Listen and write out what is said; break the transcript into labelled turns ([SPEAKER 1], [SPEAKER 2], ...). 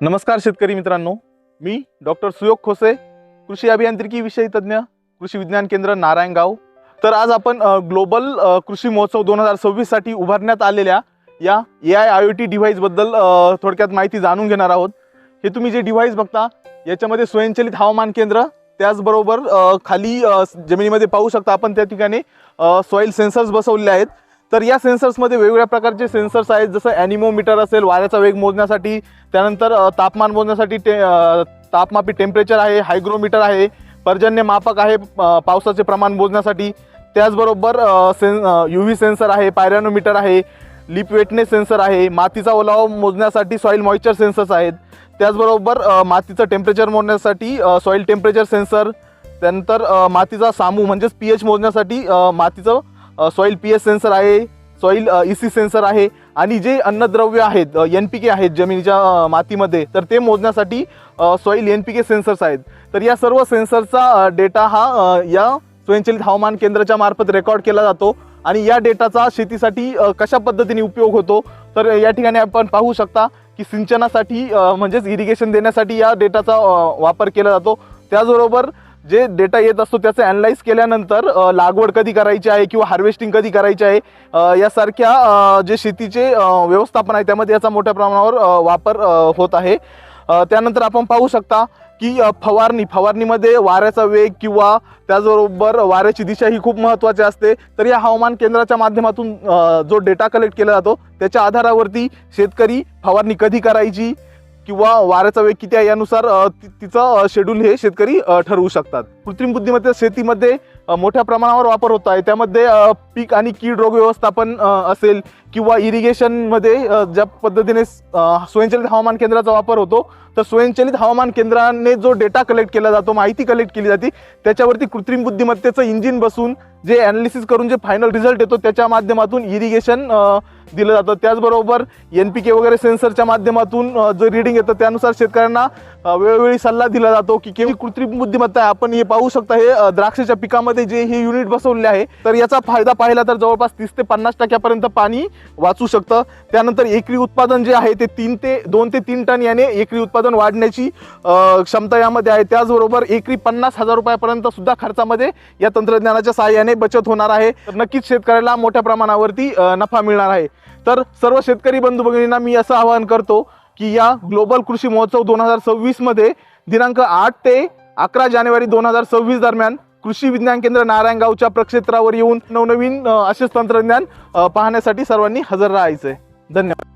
[SPEAKER 1] नमस्कार शेतकरी मित्रांनो. मी डॉक्टर सुयोग खोसे कृषी अभियांत्रिकी विषयी तज्ज्ञ कृषी विज्ञान केंद्र नारायणगाव. तर आज आपण ग्लोबल कृषी महोत्सव दोन हजार सव्वीससाठी उभारण्यात आलेल्या या A I I O T डिव्हाइसबद्दल थोडक्यात माहिती जाणून घेणार आहोत. हे तुम्ही जे डिव्हाइस बघता याच्यामध्ये स्वयंचलित हवामान केंद्र त्याचबरोबर खाली जमिनीमध्ये पाहू शकता आपण त्या ठिकाणी सॉईल सेन्सर्स बसवलेले आहेत. तर या सेन्सर्समध्ये वेगवेगळ्या प्रकारचे सेन्सर्स आहेत जसं ॲनिमोमीटर असेल वाऱ्याचा वेग मोजण्यासाठी त्यानंतर तापमान मोजण्यासाठी टे तापमापी टेम्परेचर आहे हायग्रोमीटर आहे पर्जन्य मापक आहे पावसाचे प्रमाण मोजण्यासाठी. त्याचबरोबर सेन यू व्ही सेन्सर आहे पायरॅनोमीटर आहे लिप वेटनेस सेन्सर आहे मातीचा ओलावा मोजण्यासाठी सॉईल मॉइश्चर सेन्सर्स आहेत. त्याचबरोबर मातीचं टेम्परेचर मोजण्यासाठी सॉईल टेम्परेचर सेन्सर. त्यानंतर मातीचा सामू म्हणजेच पी एच मोजण्यासाठी मातीचं सॉईल पी एस सेन्सर आहे सॉईल ई सी सेन्सर आहे आणि जे अन्नद्रव्य आहेत एन पी के आहेत जमिनीच्या मातीमध्ये तर ते मोजण्यासाठी soil N P K sensors आहेत. तर या सर्व सेन्सरचा डेटा हा या स्वयंचलित हवामान केंद्राच्या मार्फत रेकॉर्ड केला जातो आणि या डेटाचा शेतीसाठी कशा पद्धतीने उपयोग होतो तर या ठिकाणी आपण पाहू शकता की सिंचनासाठी म्हणजेच इरिगेशन देण्यासाठी या डेटाचा वापर केला जातो. त्याचबरोबर जे डेटा येत असतो त्याचं अॅनलाइज केल्यानंतर लागवड कधी करायची आहे किंवा हार्वेस्टिंग कधी करायची आहे यासारख्या जे शेतीचे व्यवस्थापन आहे त्यामध्ये याचा मोठ्या प्रमाणावर वापर होत आहे. त्यानंतर आपण पाहू शकता की फवारणी फवारणीमध्ये वाऱ्याचा वेग किंवा त्याचबरोबर वाऱ्याची दिशा ही खूप महत्त्वाची असते. तर या हवामान केंद्राच्या माध्यमातून जो डेटा कलेक्ट केला जातो त्याच्या आधारावरती शेतकरी फवारणी कधी करायची किंवा वाऱ्याचा वेग किती आहे यानुसार तिचं शेड्यूल हे शेतकरी ठरवू शकतात. कृत्रिम बुद्धिमत्ता शेतीमध्ये मोठ्या प्रमाणावर वापर होत आहे. त्यामध्ये पीक आणि कीड रोग व्यवस्थापन असेल किंवा इरिगेशनमध्ये ज्या पद्धतीने स्वयंचलित हवामान केंद्राचा वापर होतो तर स्वयंचलित हवामान केंद्राने जो डेटा कलेक्ट केला जातो माहिती कलेक्ट केली जाते त्याच्यावरती कृत्रिम बुद्धिमत्तेचं इंजिन बसून जे ॲनालिसिस करून जे फायनल रिझल्ट येतो त्याच्या माध्यमातून इरिगेशन दिलं जातं. त्याचबरोबर एन पी के वगैरे सेन्सरच्या माध्यमातून जो रिडिंग येतं त्यानुसार शेतकऱ्यांना वेळोवेळी सल्ला दिला जातो की केवळ कृत्रिम बुद्धिमत्ता आहे आपण हे पाहू पाहू शकता हे द्राक्षाच्या पिकामध्ये जे हे युनिट बसवलेले आहे तर याचा फायदा पाहिला तर जवळपास तीस ते पन्नास टक्क्यापर्यंत पाणी वाचू शकतं. त्यानंतर एकरी उत्पादन जे आहे ते तीन ते दोन ते तीन टन याने एकरी उत्पादन वाढण्याची क्षमता यामध्ये आहे. त्याचबरोबर एकरी पन्नास हजार रुपयापर्यंत सुद्धा खर्चामध्ये या तंत्रज्ञानाच्या सहाय्याने बचत होणार आहे. तर नक्कीच शेतकऱ्याला मोठ्या प्रमाणावरती नफा मिळणार आहे. तर सर्व शेतकरी बंधू भगिनींना मी असं आवाहन करतो की या ग्लोबल कृषी महोत्सव दोन हजार सव्वीसमध्ये दिनांक आठ ते अकरा जानेवारी दोन हजार सव्वीस दरम्यान कृषी विज्ञान केंद्र नारायणगावच्या प्रक्षेत्रावर येऊन नवनवीन असेच तंत्रज्ञान पाहण्यासाठी सर्वांनी हजर राहायचं आहे धन्यवाद.